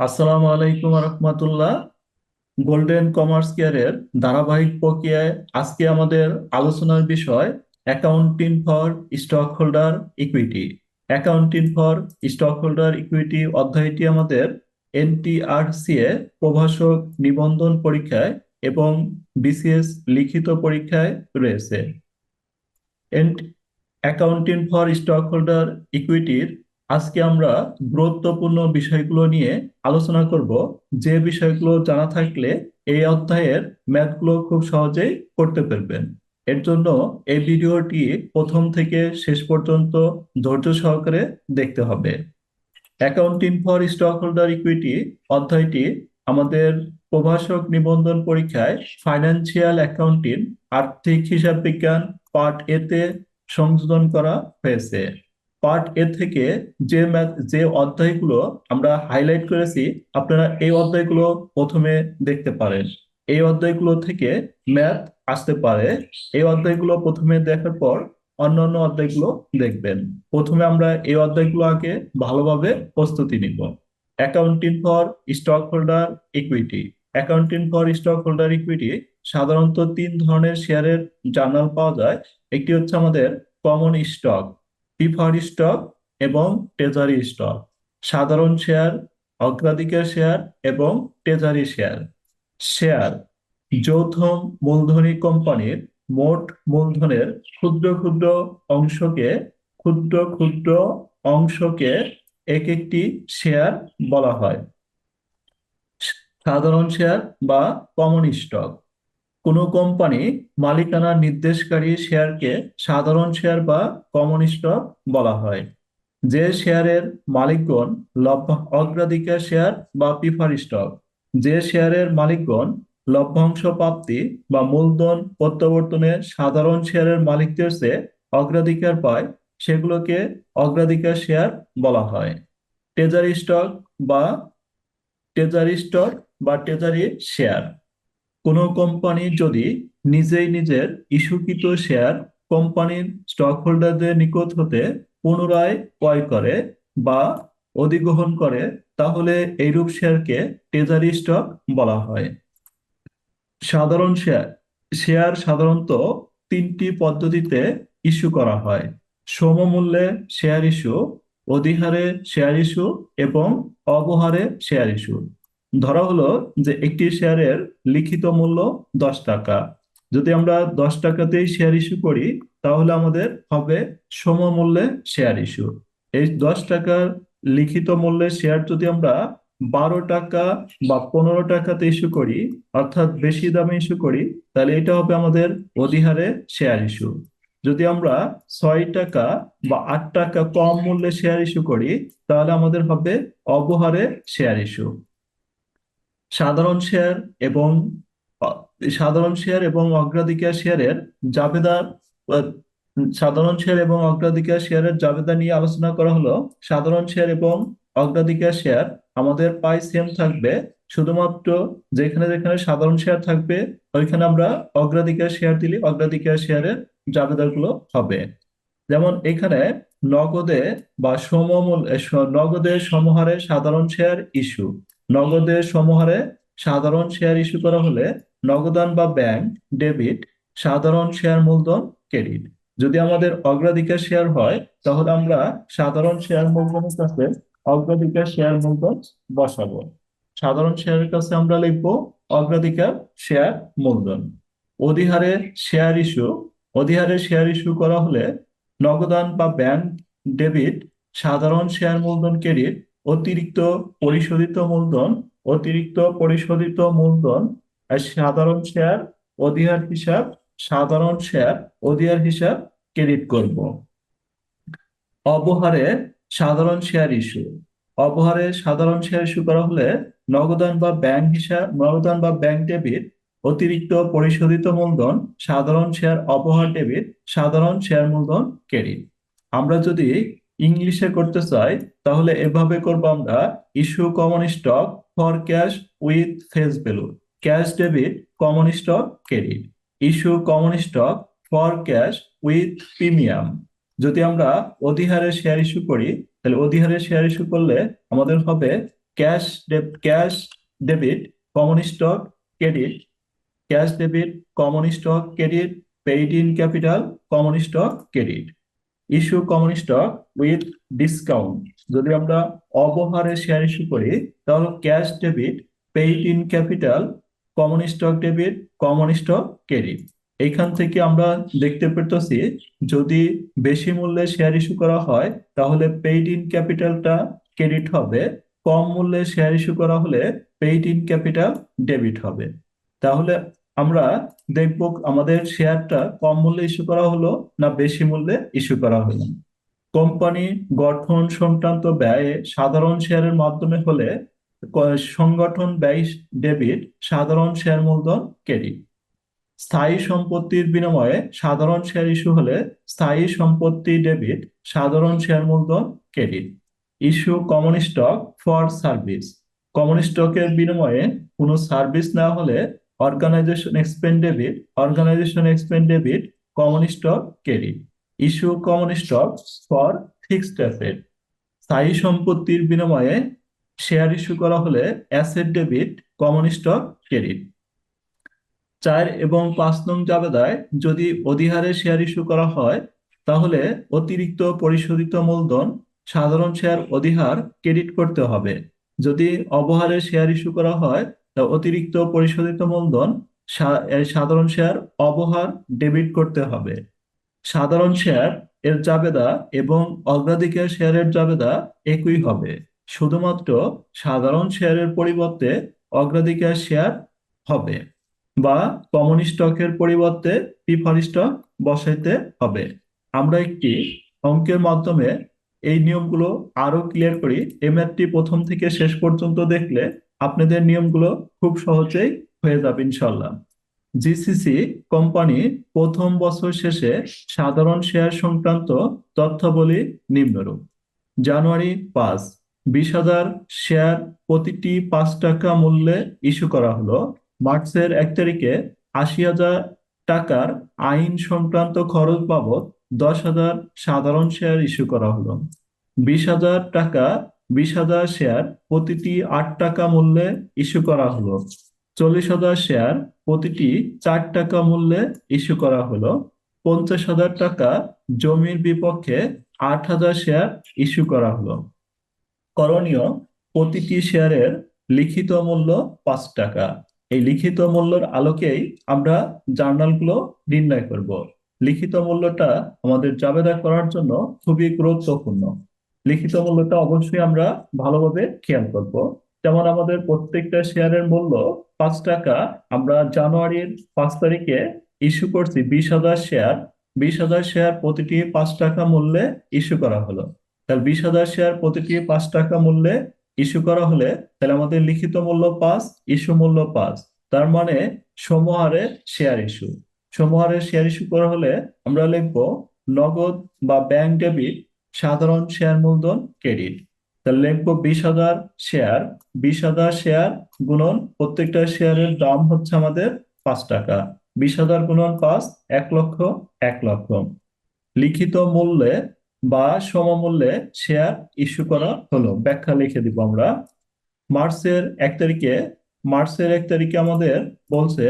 আসসালামু আলাইকুম রহমতুল্লাহ। Golden commerce কেয়ারের ধারাবাহিক প্রক্রিয়ায় আজকে আমাদের আলোচনার বিষয় accounting for stock holder equity accounting for stock holder equity অধ্যায়টি আমাদের এনটিআরসিএ প্রভাষক নিবন্ধন পরীক্ষায় এবং বিসিএস লিখিত পরীক্ষায় রয়েছে। অ্যাকাউন্টিং ফর স্টক হোল্ডার ইকুইটির আজকে আমরা গুরুত্বপূর্ণ বিষয়গুলো নিয়ে আলোচনা করব। যে বিষয়গুলো জানা থাকলে এই অধ্যায়ের ম্যাথগুলো খুব সহজেই করতে পারবেন। এর জন্য এই ভিডিওটি প্রথম থেকে শেষ পর্যন্ত ধৈর্য সহকারে দেখতে হবে। Accounting for stock holder equity অধ্যায়টি আমাদের প্রভাষক নিবন্ধন পরীক্ষায় ফাইন্যান্সিয়াল অ্যাকাউন্টিং আর্থিক, হিসাব বিজ্ঞান পার্ট এ তে সংযোজন করা হয়েছে। পার্ট এ থেকে যে যে অধ্যায়গুলো আমরা হাইলাইট করেছি, আপনারা এই অধ্যায়গুলো প্রথমে দেখতে পারেন। এই অধ্যায়গুলো থেকে ম্যাথ আসতে পারে। এই অধ্যায়গুলো প্রথমে দেখার পর অন্যান্য অধ্যায়গুলো দেখবেন। প্রথমে আমরা এই অধ্যায়গুলো আগে ভালোভাবে প্রস্তুতি নিব। Accounting for stock holder equity accounting for stock holder equity সাধারণত তিন ধরনের শেয়ারের জার্নাল পাওয়া যায়। একটি হচ্ছে আমাদের কমন স্টক প্রিফার্ড স্টক এবং ট্রেজারি স্টক সাধারণ শেয়ার অগ্রাধিকার শেয়ার এবং ট্রেজারি শেয়ার শেয়ার যৌথ মূলধনী কোম্পানির মোট মূলধনের ক্ষুদ্র ক্ষুদ্র অংশকে ক্ষুদ্র ক্ষুদ্র অংশকে এক একটি শেয়ার বলা হয়। সাধারণ শেয়ার বা কমন স্টক কোনো কোম্পানি মালিকানা নির্দেশকারী শেয়ারকে সাধারণ শেয়ার বা কমন স্টক বলা হয়। যে শেয়ারের মালিকগণ অগ্রাধিকার শেয়ার বা প্রিফার স্টক যে শেয়ারের মালিকগণ লভ্যাংশ প্রাপ্তি বা মূলধন প্রত্যাবর্তনে সাধারণ শেয়ারের মালিকদের চেয়ে অগ্রাধিকার পায়, সেগুলোকে অগ্রাধিকার শেয়ার বলা হয়। ট্রেজারি স্টক বা ট্রেজারি স্টক বা ট্রেজারি শেয়ার কোনো কোম্পানি যদি নিজেই নিজের ইস্যুকৃত শেয়ার কোম্পানির স্টক হোল্ডারদের নিকট হতে পুনরায় ক্রয় করে বা অধিগ্রহণ করে, তাহলে এইরূপ শেয়ারকে ট্রেজারি স্টক বলা হয়। সাধারণ শেয়ার শেয়ার সাধারণত তিনটি পদ্ধতিতে ইস্যু করা হয়। সমমূল্যে শেয়ার ইস্যু অধিহারে শেয়ার ইস্যু এবং অবহারে শেয়ার ইস্যু ধরা হলো যে একটি শেয়ারের লিখিত মূল্য দশ টাকা। যদি আমরা দশ টাকাতেই শেয়ার ইস্যু করি, তাহলে আমাদের হবে সমমূল্যে শেয়ার ইস্যু এই দশ টাকার লিখিত মূল্যের শেয়ার যদি আমরা বারো টাকা বা পনেরো টাকাতে ইস্যু করি, অর্থাৎ বেশি দামে ইস্যু করি, তাহলে এটা হবে আমাদের অধিহারে শেয়ার ইস্যু যদি আমরা ছয় টাকা বা আট টাকা কম মূল্যে শেয়ার ইস্যু করি, তাহলে আমাদের হবে অবহারে শেয়ার ইস্যু সাধারণ শেয়ার এবং, সাধারণ শেয়ার এবং অগ্রাধিকার শেয়ারের জাবেদা, সাধারণ শেয়ার এবং অগ্রাধিকার শেয়ারের জাবেদা নিয়ে আলোচনা করা হলো। সাধারণ শেয়ার এবং অগ্রাধিকার শেয়ার আমাদের পাই সেম থাকবে, শুধুমাত্র যেখানে যেখানে সাধারণ শেয়ার থাকবে, ওইখানে আমরা অগ্রাধিকার শেয়ার দিলে অগ্রাধিকার শেয়ারের জাবেদাগুলো হবে। যেমন এখানে নগদে বা সমমূল, নগদে সমহারে সাধারণ শেয়ার ইস্যু। নগদে সমহারে সাধারণ শেয়ার ইস্যু করা হলে নগদান বা ব্যাংক ডেবিট সাধারণ শেয়ার মূলধন ক্রেডিট। যদি আমাদের অগ্রাধিকার শেয়ার হয়, তাহলে আমরা সাধারণ শেয়ার মূলধনের কাছে অগ্রাধিকার শেয়ার মূলধন বসাবো। সাধারণ শেয়ারের কাছে আমরা লিখব অগ্রাধিকার শেয়ার মূলধন। অধিহারে শেয়ার ইস্যু অধিহারে শেয়ার ইস্যু করা হলে নগদান বা ব্যাংক ডেবিট সাধারণ শেয়ার মূলধন ক্রেডিট অতিরিক্ত পরিশোধিত মূলধন, অতিরিক্ত পরিশোধিত মূলধন সাধারণ শেয়ার অধিহার হিসাব, সাধারণ শেয়ার অধিহার হিসাব ক্রেডিট করব। অবহারে সাধারণ শেয়ার ইস্যু অবহারে সাধারণ শেয়ার ইস্যু করা হলে নগদান বা ব্যাংক হিসাব নগদান বা ব্যাংক ডেবিট অতিরিক্ত পরিশোধিত মূলধন, সাধারণ শেয়ার অবহার ডেবিট সাধারণ শেয়ার মূলধন ক্রেডিট আমরা যদি ইংলিশে করতে চাই, তাহলে এভাবে করব আমরা issue common stock for cash with face value cash debit common stock credit issue common stock for cash with premium যদি আমরা অধিহারে শেয়ার ইস্যু করি, তাহলে অধিহারে শেয়ার ইস্যু করলে আমাদের হবে cash cash debit common stock credit cash debit common stock credit paid in capital common stock credit issue common stock with discount যদি আমরা অবহারে শেয়ার ইস্যু করি, তাহলে cash debit paid in capital common stock debit common stock credit এইখান থেকে আমরা দেখতে পেতেছি, যদি বেশি মূল্যে শেয়ার ইস্যু করা হয়, তাহলে পেইড ইন ক্যাপিটালটা ক্রেডিট হবে। কম মূল্যে শেয়ার ইস্যু করা হলে পেইড ইন ক্যাপিটাল ডেবিট হবে। তাহলে আমরা দেখব আমাদের শেয়ারটা কম মূল্যে ইস্যু করা হলো না বেশি মূল্যে ইস্যু করা হলো। কোম্পানি গঠন সংক্রান্ত ব্যয়ে সাধারণ শেয়ারের মাধ্যমে হলে সংগঠন ব্যয় ডেবিট, সাধারণ শেয়ার মূলধন, ক্রেডিট। স্থায়ী সম্পত্তির বিনিময়ে সাধারণ শেয়ার ইস্যু হলে স্থায়ী সম্পত্তি ডেবিট, সাধারণ শেয়ার মূলধন, credit. Issue common stock for service common স্টকের বিনিময়ে কোনো সার্ভিস না হলে organization expend debit organization expend debit common stock credit issue common stock for fixed asset স্থায়ী সম্পত্তির বিনিময়ে শেয়ার ইস্যু করা হলে asset debit common stock credit চার এবং পাঁচ নং জাবেদায় যদি অধিহারে শেয়ার ইস্যু করা হয়, তাহলে অতিরিক্ত পরিশোধিত মূলধন সাধারণ শেয়ার অধিহার ক্রেডিট করতে হবে। যদি অবহারে শেয়ার ইস্যু করা হয় অতিরিক্ত পরিশোধিত মূলধন সাধারণ শেয়ার অবহার ডেবিট করতে হবে। সাধারণ শেয়ার এর জাবেদা এবং অগ্রাধিকার শেয়ারের জাবেদা একই হবে। শুধুমাত্র সাধারণ শেয়ারের পরিবর্তে অগ্রাধিকার শেয়ার হবে বা কমন স্টকের পরিবর্তে প্রিফার স্টক বসাইতে হবে। আমরা একটি অঙ্কের মাধ্যমে এই নিয়মগুলো আরও ক্লিয়ার করি। ম্যাথটি প্রথম থেকে শেষ পর্যন্ত দেখলে আপনাদের নিয়মগুলো খুব সহজেই হয়ে যাবে ইনশাল্লাহ জিসিসি কোম্পানি প্রথম বছর শেষে সাধারণ শেয়ার সংক্রান্ত তথ্যাবলী নিম্নরূপ। জানুয়ারি পাঁচ, বিশ হাজার শেয়ার প্রতিটি পাঁচ টাকা মূল্যে ইস্যু করা হলো। মার্চের এক তারিখে আশি হাজার টাকার আইন সংক্রান্ত খরচ বাবদ দশ হাজার সাধারণ শেয়ার ইস্যু করা হলো। বিশ হাজার টাকা বিশ হাজার শেয়ার প্রতিটি আট টাকা মূল্যে ইস্যু করা হলো। চল্লিশ হাজার শেয়ার প্রতিটি চার টাকা মূল্যে ইস্যু করা হলো। পঞ্চাশ হাজার টাকা জমির বিপক্ষে আট হাজার শেয়ার ইস্যু করা হলো। করণীয়, প্রতিটি শেয়ারের লিখিত মূল্য পাঁচ টাকা। এই লিখিত মূল্যের আলোকেই আমরা জার্নালগুলো নির্ণয় করব। লিখিত মূল্যটা আমাদের জাবেদা করার জন্য খুবই গুরুত্বপূর্ণ। লিখিত মূল্যটা অবশ্যই আমরা ভালোভাবে খেয়াল করব। যেমন আমাদের প্রত্যেকটা শেয়ারের মূল্য পাঁচ টাকা। আমরা জানুয়ারির পাঁচ তারিখে ইস্যু করছি বিশ হাজার শেয়ার। বিশ হাজার শেয়ার প্রতিটি পাঁচ টাকা মূল্যে ইস্যু করা হলো। তাহলে বিশ হাজার শেয়ার প্রতিটি পাঁচ টাকা মূল্যে ইস্যু করা হলে তাহলে আমাদের লিখিত মূল্য পাঁচ ইস্যু মূল্য পাঁচ। তার মানে সমহারে শেয়ার ইস্যু সমহারে শেয়ার ইস্যু করা হলে আমরা লিখব নগদ বা ব্যাংক ডেবিট সাধারণ শেয়ার মূলধন ক্রেডিট তাহলে লিখব বিশ হাজার শেয়ার বিশ হাজার শেয়ার গুণন প্রত্যেকটা শেয়ারের দাম হচ্ছে আমাদের পাঁচ টাকা। বিশ হাজার গুণন পাঁচ, এক লক্ষ এক লক্ষ। লিখিত মূল্যে বা সমমূল্যে শেয়ার ইস্যু করা হলো। ব্যাখ্যা লিখে দিব আমরা। মার্চের এক তারিখে, মার্চের এক তারিখে আমাদের বলছে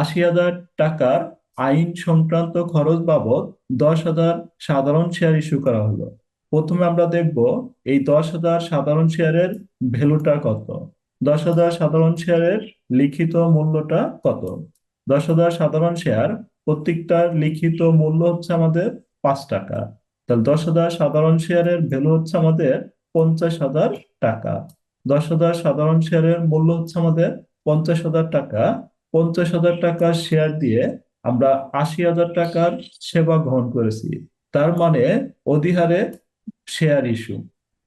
আশি হাজার টাকার আইন সংক্রান্ত খরচ বাবদ দশ হাজার সাধারণ শেয়ার ইস্যু করা হলো। প্রথমে আমরা দেখব এই দশ হাজার সাধারণ শেয়ারের ভ্যালুটা কত? দশ হাজার সাধারণ শেয়ারের লিখিত মূল্যটা কত? দশ হাজার সাধারণ শেয়ার প্রত্যেকটার লিখিত মূল্য হচ্ছে আমাদের পাঁচ টাকা। তাহলে দশ হাজার সাধারণ শেয়ারের ভ্যালু হচ্ছে আমাদের পঞ্চাশ হাজার টাকা। দশ হাজার সাধারণ শেয়ারের মূল্য হচ্ছে আমাদের পঞ্চাশ হাজার টাকা। পঞ্চাশ হাজার টাকার শেয়ার দিয়ে আমরা আশি হাজার টাকার সেবা গ্রহণ করেছি। তার মানে অধিহারে শেয়ার ইস্যু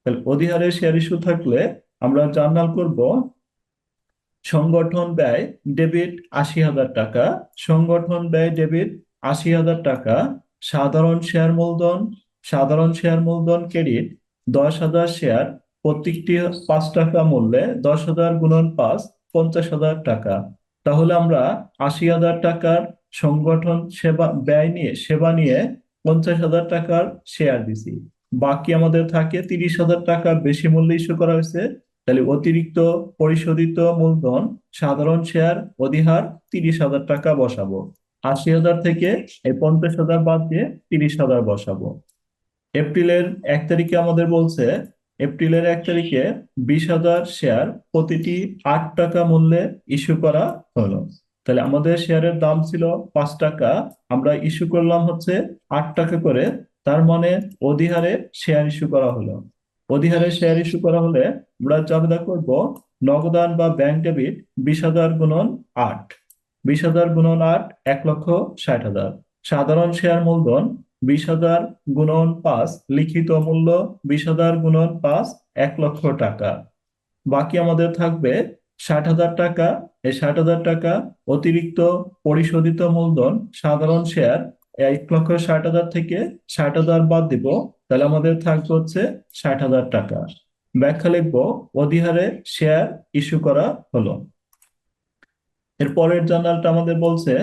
তাহলে অধিহারে শেয়ার ইস্যু থাকলে আমরা জার্নাল করব, সংগঠন ব্যয় ডেবিট আশি হাজার টাকা, সংগঠন ব্যয় ডেবিট আশি হাজার টাকা, সাধারণ শেয়ার মূলধন, সাধারণ শেয়ার মূলধন ক্রেডিট দশ হাজার শেয়ার প্রত্যেকটি পাঁচ টাকা মূল্যে দশ হাজার গুণন পাঁচ, পঞ্চাশ হাজার টাকা। তাহলে আমরা আশি হাজার টাকার সংগঠন সেবা, ব্যয় নিয়ে, সেবা নিয়ে পঞ্চাশ হাজার টাকার শেয়ার দিছি। বাকি আমাদের থাকে তিরিশ হাজার টাকা বেশি মূল্যে ইস্যু করা হয়েছে। তাহলে অতিরিক্ত পরিশোধিত মূলধন, সাধারণ শেয়ার অধিহার তিরিশ হাজার টাকা বসাবো। আশি হাজার থেকে এই পঞ্চাশ হাজার বাদ দিয়ে তিরিশ হাজার বসাবো। এপ্রিলের এক তারিখে আমাদের বলছে, এপ্রিলের এক তারিখে বিশ হাজার শেয়ার প্রতিটি আট টাকা মূল্যে ইস্যু করা হলো। তাহলে আমাদের শেয়ারের দাম ছিল পাঁচ টাকা, আমরা ইস্যু করলাম হচ্ছে আট টাকা করে তার মানে অধিহারে শেয়ার ইস্যু করা হলো। অধিহারে শেয়ার ইস্যু করা হলে আমরা চাবিদা করব নগদান বা ব্যাংক ডেবিট বিশ হাজার গুণন আট। বিশ হাজার গুণন আট, এক লক্ষ ষাট হাজার। সাধারণ শেয়ার মূলধন বিশ হাজার গুণন পাঁচ, লিখিত মূল্য বিশ হাজার গুণন পাঁচ, এক লক্ষ টাকা। বাকি আমাদের থাকবে ষাট হাজার টাকা। এই ষাট হাজার টাকা অতিরিক্ত পরিশোধিত মূলধন সাধারণ শেয়ার এক লক্ষ ষাট হাজার থেকে ষাট হাজার বাদ দিব, তাহলে আমাদের থাকবে হচ্ছে ষাট হাজার টাকা। ব্যাখ্যা লিখব, অধিহারে শেয়ার ইস্যু করা হলো। এর পরের জার্নালটা আমাদের বলছে,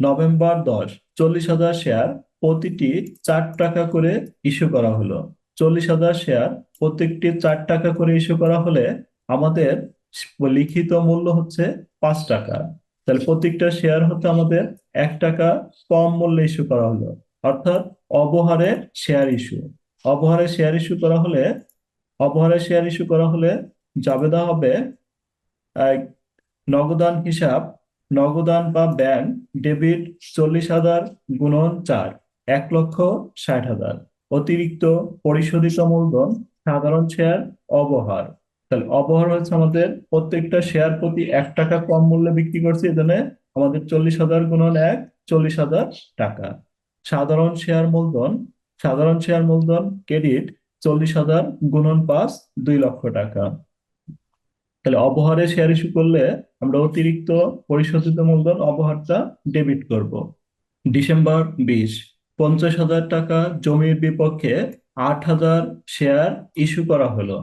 নভেম্বর দশ, চল্লিশ হাজার শেয়ার প্রতিটি চার টাকা করে ইস্যু করা হলো। চল্লিশ হাজার শেয়ার প্রত্যেকটি চার টাকা করে ইস্যু করা হলে আমাদের লিখিত মূল্য হচ্ছে পাঁচ টাকা। তাহলে প্রত্যেকটা শেয়ার হতে আমাদের এক টাকা কম মূল্যে ইস্যু করা হলো। অর্থাৎ অবহারে শেয়ার ইস্যু অবহারে শেয়ার ইস্যু করা হলে, অবহারে শেয়ার ইস্যু করা হলে জাবেদা হবে নগদান হিসাব, নগদান বা ব্যাংক ডেবিট চল্লিশ হাজার গুণন চার, এক লক্ষ ষাট হাজার। অতিরিক্ত পরিশোধিত মূলধন সাধারণ শেয়ার অবহার। তাহলে অবহার হচ্ছে আমাদের প্রত্যেকটা শেয়ার প্রতি এক টাকা কম মূল্যে বিক্রি করছে, এজন্য আমাদের চল্লিশ হাজার গুণন এক, চল্লিশ হাজার টাকা। সাধারণ শেয়ার মূলধন, সাধারণ শেয়ার মূলধন ক্রেডিট চল্লিশ হাজার গুণন পাঁচ, দুই লক্ষ টাকা। তাহলে অবহারে শেয়ার ইস্যু করলে আমরা অতিরিক্ত পরিশোধিত মূলধন অবহারটা ডেবিট করব। ডিসেম্বর বিশ, পঞ্চাশ হাজার টাকা জমির বিপক্ষে আট হাজার শেয়ার ইস্যু করা হলো।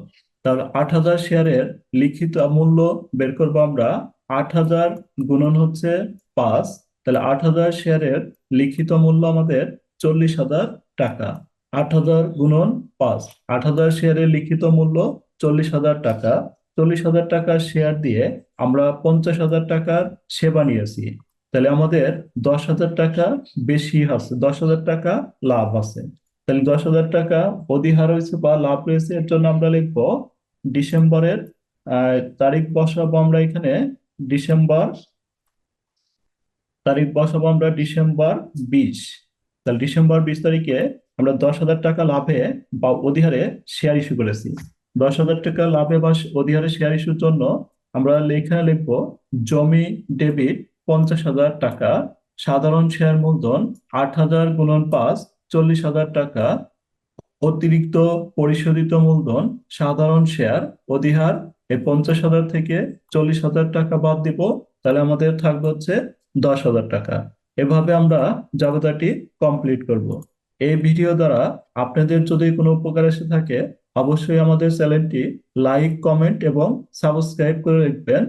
তাহলে আট হাজার শেয়ারের লিখিত মূল্য বের করব আমরা। আট হাজার গুণন হচ্ছে পাঁচ। তাহলে আট হাজার শেয়ারের লিখিত মূল্য আমাদের চল্লিশ হাজার টাকা। আট হাজার গুণন পাঁচ। আট হাজার শেয়ারের লিখিত মূল্য চল্লিশ হাজার টাকা। চল্লিশ হাজার টাকার শেয়ার দিয়ে আমরা পঞ্চাশ হাজার টাকার সেবা নিয়েছি। তাহলে আমাদের দশ হাজার টাকা বেশি আছে। দশ হাজার টাকা লাভ আছে। তাহলে দশ হাজার টাকা অধিহার হয়েছে বা লাভ রয়েছে, এর জন্য আমরা লিখব ডিসেম্বরের তারিখ বসাবো আমরা এখানে, ডিসেম্বর, তারিখ বসাবো আমরা ডিসেম্বর বিশ। তাহলে ডিসেম্বর বিশ তারিখে আমরা দশ হাজার টাকা লাভে বা অধিহারে শেয়ার ইস্যু করেছি। দশ হাজার টাকা লাভে বা অধিহারে শেয়ার ইস্যুর জন্য আমরা এখানে লিখব, জমি ডেবিট পঞ্চাশ হাজার টাকা, সাধারণ শেয়ার মূলধন আট হাজার গুণন পাঁচ, চল্লিশ হাজার টাকা অতিরিক্ত পরিশোধিত মূলধন, সাধারণ শেয়ার অধিহার এই পঞ্চাশ হাজার থেকে চল্লিশ হাজার টাকা বাদ দিব। তাহলে আমাদের থাকবে হচ্ছে দশ হাজার টাকা। এভাবে আমরা জাবেদাটি কমপ্লিট করব। এই ভিডিও দ্বারা আপনাদের যদি কোনো উপকার এসে থাকে, অবশ্যই আমাদের চ্যানেলটি লাইক, কমেন্ট এবং সাবস্ক্রাইব করে রাখবেন।